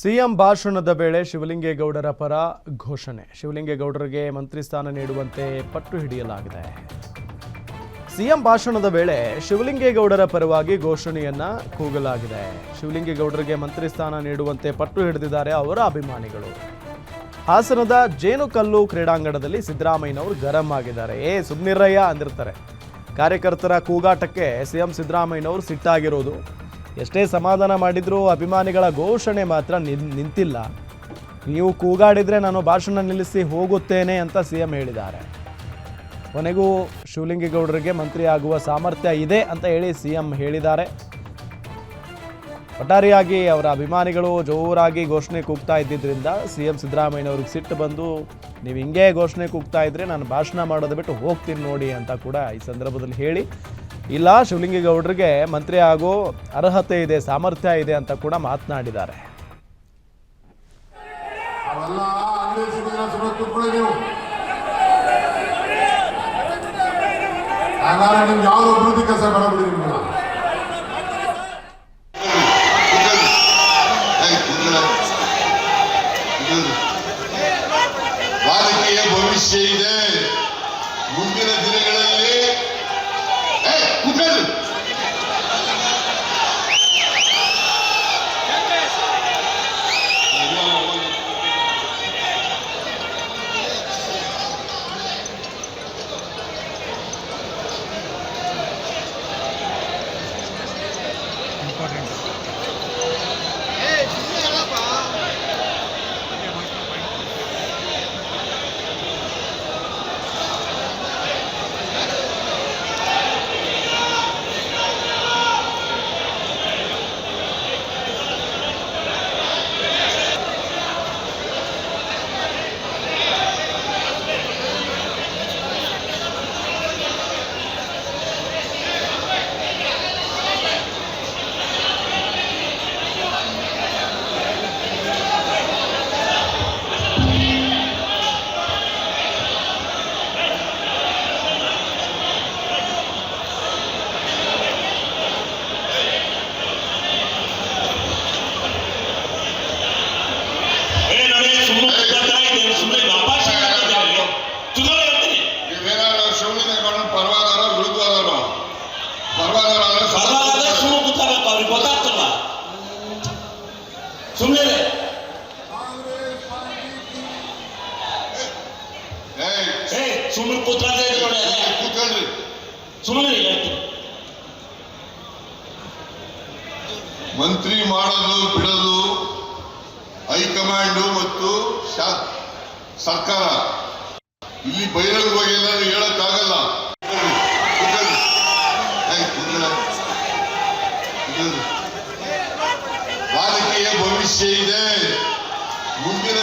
CM ಭಾಷಣದ ವೇಳೆ ಶಿವಲಿಂಗೇಗೌಡರ ಪರ ಘೋಷಣೆ. ಶಿವಲಿಂಗೇಗೌಡರಿಗೆ ಮಂತ್ರಿ ಸ್ಥಾನ ನೀಡುವಂತೆ ಪಟ್ಟು ಹಿಡಿಯಲಾಗಿದೆ. ಸಿಎಂ ಭಾಷಣದ ವೇಳೆ ಶಿವಲಿಂಗೇಗೌಡರ ಪರವಾಗಿ ಘೋಷಣೆಯನ್ನ ಕೂಗಲಾಗಿದೆ. ಶಿವಲಿಂಗೇಗೌಡರಿಗೆ ಮಂತ್ರಿ ಸ್ಥಾನ ನೀಡುವಂತೆ ಪಟ್ಟು ಹಿಡಿದಿದ್ದಾರೆ ಅವರ ಅಭಿಮಾನಿಗಳು. ಹಾಸನದ ಜೇನುಕಲ್ಲು ಕ್ರೀಡಾಂಗಣದಲ್ಲಿ ಸಿದ್ದರಾಮಯ್ಯನವರು ಗರಂ ಆಗಿದ್ದಾರೆ. ಏ, ಸುಮ್ನಿರಯ್ಯ ಅಂದಿರ್ತಾರೆ. ಕಾರ್ಯಕರ್ತರ ಕೂಗಾಟಕ್ಕೆ ಸಿಎಂ ಸಿದ್ದರಾಮಯ್ಯನವರು ಸಿಟ್ಟಾಗಿರೋದು. ಎಷ್ಟೇ ಸಮಾಧಾನ ಮಾಡಿದರೂ ಅಭಿಮಾನಿಗಳ ಘೋಷಣೆ ಮಾತ್ರ ನಿಂತಿಲ್ಲ. ನೀವು ಕೂಗಾಡಿದ್ರೆ ನಾನು ಭಾಷಣ ನಿಲ್ಲಿಸಿ ಹೋಗುತ್ತೇನೆ ಅಂತ ಸಿಎಂ ಹೇಳಿದ್ದಾರೆ. ಕೊನೆಗೂ ಶಿವಲಿಂಗೇಗೌಡರಿಗೆ ಮಂತ್ರಿ ಆಗುವ ಸಾಮರ್ಥ್ಯ ಇದೆ ಅಂತ ಹೇಳಿ ಸಿಎಂ ಹೇಳಿದ್ದಾರೆ. ಒಟ್ಟಾರಿಯಾಗಿ ಅವರ ಅಭಿಮಾನಿಗಳು ಜೋರಾಗಿ ಘೋಷಣೆ ಕೂಗ್ತಾ ಇದ್ದಿದ್ದರಿಂದ ಸಿ ಎಂ ಸಿದ್ದರಾಮಯ್ಯನವ್ರಿಗೆ ಸಿಟ್ಟು ಬಂದು, ನೀವು ಹಿಂಗೆ ಘೋಷಣೆ ಕೂಗ್ತಾ ಇದ್ದರೆ ನಾನು ಭಾಷಣ ಮಾಡೋದು ಬಿಟ್ಟು ಹೋಗ್ತೀನಿ ನೋಡಿ ಅಂತ ಕೂಡ ಈ ಸಂದರ್ಭದಲ್ಲಿ ಹೇಳಿ ಇಲ್ಲ ಶಿವಲಿಂಗೇಗೌಡರಿಗೆ ಮಂತ್ರಿ ಆಗೋ ಅರ್ಹತೆ ಇದೆ ಸಾಮರ್ಥ್ಯ ಇದೆ ಅಂತ ಕೂಡ ಮಾತನಾಡಿದ್ದಾರೆ. ಭವಿಷ್ಯ ಇದೆ. ಮುಂದಿನ ದಿನಗಳಲ್ಲಿ ಸುಮ್ಮನೆ ಸುಮ್ಮನೆ ಇದ್ರೆ ನೋಡಿ ಅದೇ ಕೂತ್ಕೊಳ್ರಿ. ಸುಮ್ಮನೆ ಮಂತ್ರಿ ಮಾಡೋದು ಬಿಡೋದು ಹೈಕಮಾಂಡು ಮತ್ತು ಸರ್ಕಾರ. ಇಲ್ಲಿ ಬಹಿರಂಗವಾಗಿ ಏನಾದ್ರು ಹೇಳಕ್ಕಾಗಲ್ಲ ಕೂತ್ಕೊಳ್ರಿ. ಏಯ್, செய்த முன்தின